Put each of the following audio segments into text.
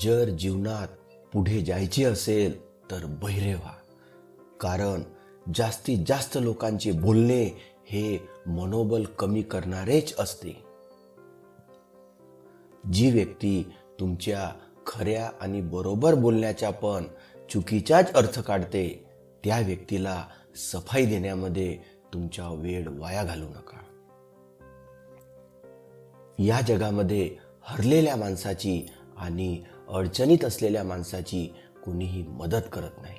जर जीवनात पुढे जायचे असेल तर बहिरे व्हा. कारण जास्तीत जास्त लोकांचे बोलणे हे मनोबल कमी करणारेच असते. जी व्यक्ती तुमच्या खऱ्या आणि बरोबर बोलण्याच्या पण चुकीचाच अर्थ काढते त्या व्यक्तीला सफाई देण्यामध्ये तुमचा वेळ वाया घालू नका. या जगामध्ये हरलेल्या माणसाची आणि अडचणीत असलेल्या माणसाची कोणीही मदत करत नाही.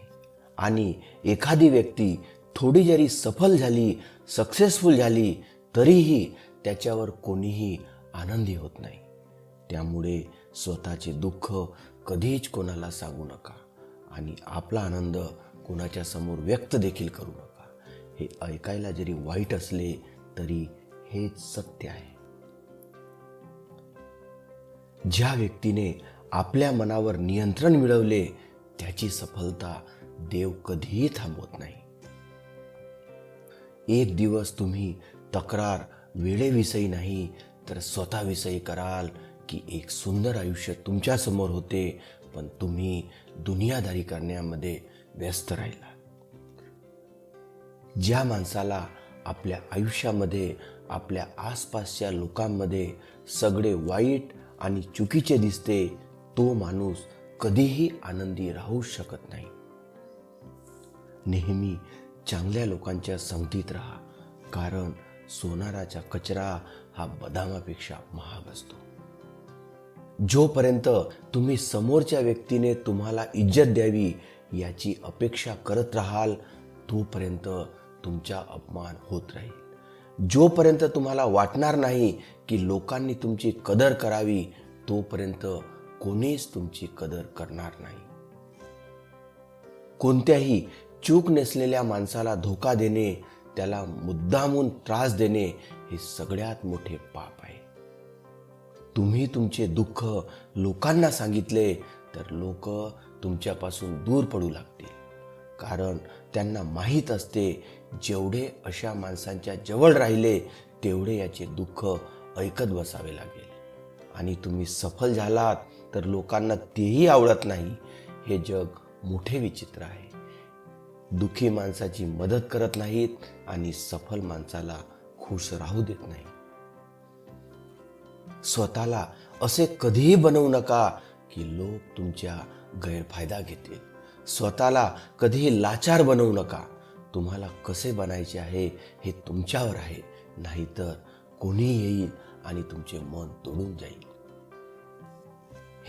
आणि एखादी व्यक्ती थोडी जरी सफल झाली सक्सेसफुल झाली तरीही त्याच्यावर कोणीही आनंदी होत नाही. त्यामुळे स्वतःचे दुःख कधीच कोणाला सांगू नका आणि आपला आनंद कोणाच्या समोर व्यक्त देखील करू नका. हे ऐकायला जरी वाईट असले तरी हेच सत्य आहे. ज्या व्यक्तीने आपल्या मनावर नियंत्रण मिळवले त्याची सफलता देव कधीही थांबवत नाही. एक दिवस तुम्ही तक्रार वेळेविषयी नाही तर स्वतःविषयी कराल की एक सुंदर आयुष्य तुमच्यासमोर होते पण तुम्ही दुनियादारी करण्यामध्ये व्यस्त राहिला. ज्या माणसाला आपल्या आयुष्यामध्ये आपल्या आसपासच्या लोकांमध्ये सगळे वाईट आणि चुकीचे दिसते तो माणूस कधीही आनंदी राहू शकत नाही. नेहमी चांगल्या लोकांच्या संगतीत राहा कारण सोनाराचा कचरा हा बदामापेक्षा महाग असतो. जोपर्यंत तुम्ही समोरच्या व्यक्तीने तुम्हाला इज्जत द्यावी याची अपेक्षा करत राहाल तोपर्यंत तुमचा अपमान होत राहील. जोपर्यंत तुम्हाला वाटणार नाही की लोकांनी तुमची कदर करावी तोपर्यंत कोणीच तुमची कदर करणार नाही. कोणत्याही चूक नसलेल्या माणसाला धोका देणे त्याला मुद्दामून त्रास देणे हे सगळ्यात मोठे पाप आहे. तुम्ही तुमचे दुःख लोकांना सांगितले तर लोक तुमच्यापासून दूर पडू लागतील. कारण त्यांना माहीत असते जेवढे अशा माणसांच्या जवळ राहिले तेवढे याचे दुःख ऐकत बसावे लागेल. आणि तुम्ही सफल झालात तर लोकांना तेही आवडत नाही. हे जग मोठे विचित्र आहे. दुःखी माणसाची मदत करत नाहीत आणि सफल माणसाला खुश राहू देत नाही. स्वतःला असे कधीही बनवू नका की लोक तुमच्या गैरफायदा घेतील. स्वतःला कधीही लाचार बनवू नका. तुम्हाला कसे बनायचे आहे हे तुमच्यावर आहे. नाहीतर कोणी येईल आणि तुमचे मन तोडून जाईल.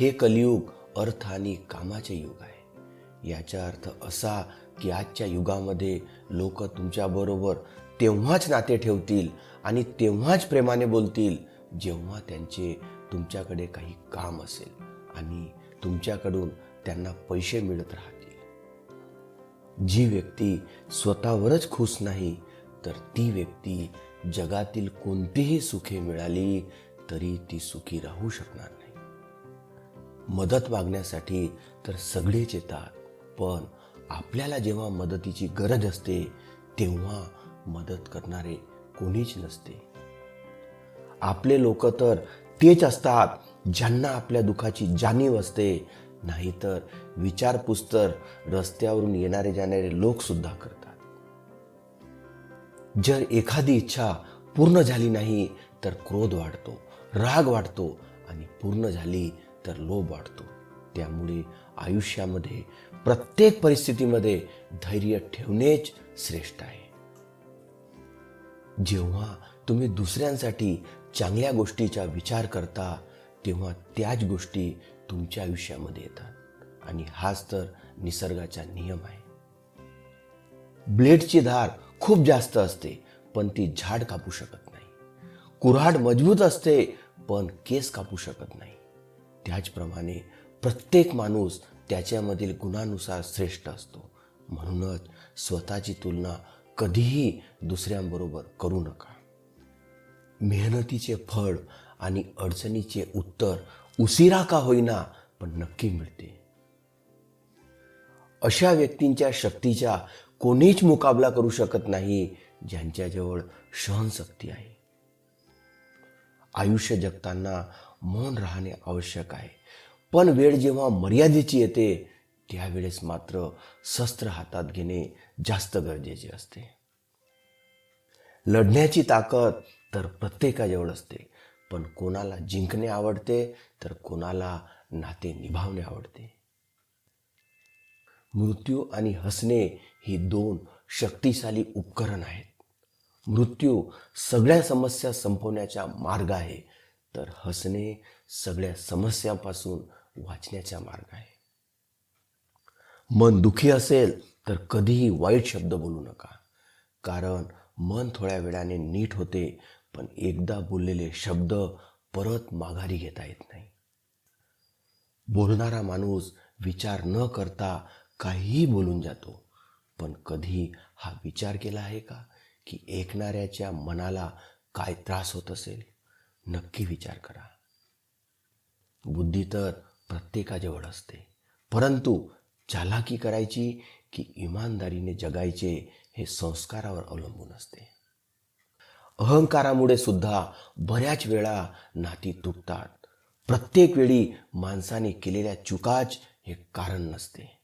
हे कलियुग अर्थ आणि कामाचे युग आहे. याचा अर्थ असा की आजच्या युगामध्ये लोक तुमच्याबरोबर तेव्हाच नाते ठेवतील आणि तेव्हाच प्रेमाने बोलतील जेव्हा त्यांचे तुमच्याकडे काही काम असेल आणि तुमच्याकडून त्यांना पैसे मिळत राहतील. जी व्यक्ती स्वतःवरच खुश नाही तर ती व्यक्ती जगातील कोणतीही सुखे मिळाली तरी ती सुखी राहू शकणार मदत मागण्यासाठी तर सगळेच येतात. पण आपल्याला जेव्हा मदतीची गरज असते तेव्हा मदत करणारे कोणीच नसते. आपले लोक तर तेच असतात ज्यांना आपल्या दुःखाची जाणीव असते. नाहीतर विचारपुस्तर रस्त्यावरून येणारे जाणारे लोक सुद्धा करतात. जर एखादी इच्छा पूर्ण झाली नाही तर क्रोध वाढतो राग वाढतो आणि पूर्ण झाली तर लोभ वाढतो. त्यामुळे आयुष्यामध्ये प्रत्येक परिस्थितीमध्ये धैर्य ठेवणेच श्रेष्ठ आहे. जेव्हा तुम्ही दुसऱ्यांसाठी चांगल्या गोष्टीचा विचार करता तेव्हा त्याच गोष्टी तुमच्या आयुष्यामध्ये येतात. आणि हाच तर निसर्गाचा नियम आहे. ब्लेडची धार खूप जास्त असते पण ती झाड कापू शकत नाही. कुऱ्हाड मजबूत असते पण केस कापू शकत नाही. त्याचप्रमाणे प्रत्येक माणूस त्याच्यामधील गुणानुसार श्रेष्ठ असतो. म्हणूनच स्वतःची तुलना कधीही दुसऱ्यांबरोबर करू नका. मेहनतीचे फळ आणि अडचणीचे उत्तर उशिरा का होईना पण नक्की मिळते. अशा व्यक्तींच्या शक्तीचा कोणीच मुकाबला करू शकत नाही ज्यांच्याजवळ सहनशक्ती आहे. आयुष्य जगताना मौन राहणे आवश्यक आहे. पण वेळ जेव्हा मर्यादेची येते त्यावेळेस मात्र शस्त्र हातात घेणे जास्त गरजेचे असते. लढण्याची ताकद तर प्रत्येकाजवळ असते पण कोणाला जिंकणे आवडते तर कोणाला नाते निभावणे आवडते. मृत्यू आणि हसणे ही दोन शक्तिशाली उपकरण आहेत. मृत्यू सगळ्या समस्या संपवण्याचा मार्ग आहे तर हसणे सगळ्या समस्यांपासून वाचण्याचा मार्ग आहे. मन दुखी असेल तर कधीही वाईट शब्द बोलू नका. कारण मन थोड्या वेळाने नीट होते पण एकदा बोललेले शब्द परत माघारी घेता येत नाही. बोलणारा माणूस विचार न करता काहीही बोलून जातो. पण कधी हा विचार केला आहे का? की ऐकणाऱ्याच्या मनाला काय त्रास होत असेल? नक्की विचार करा. बुद्धी तर प्रत्येकाजवळ असते. परंतु चालाकी करायची की इमानदारीने जगायचे हे संस्कारावर अवलंबून असते. अहंकारामुळे सुद्धा बऱ्याच वेळा नाती तुटतात. प्रत्येक वेळी माणसाने केलेल्या चुकाच हे कारण नसते.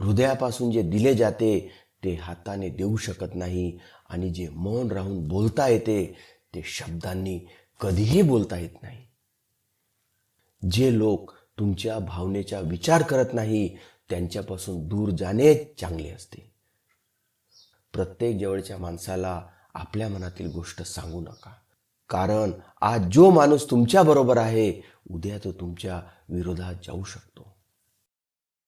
हृदयापासून जे दिले जाते ते हाताने देऊ शकत नाही आणि जे मौन राहून बोलता येते ते शब्दांनी कधीही बोलता येत नाही. जे लोक तुमच्या भावनेचा विचार करत नाही त्यांच्यापासून दूर जाणे चांगले असते. प्रत्येक जवळच्या माणसाला आपल्या मनातील गोष्ट सांगू नका. कारण आज जो माणूस तुमच्या बरोबर आहे उद्या तो तुमच्या विरोधात जाऊ शकतो.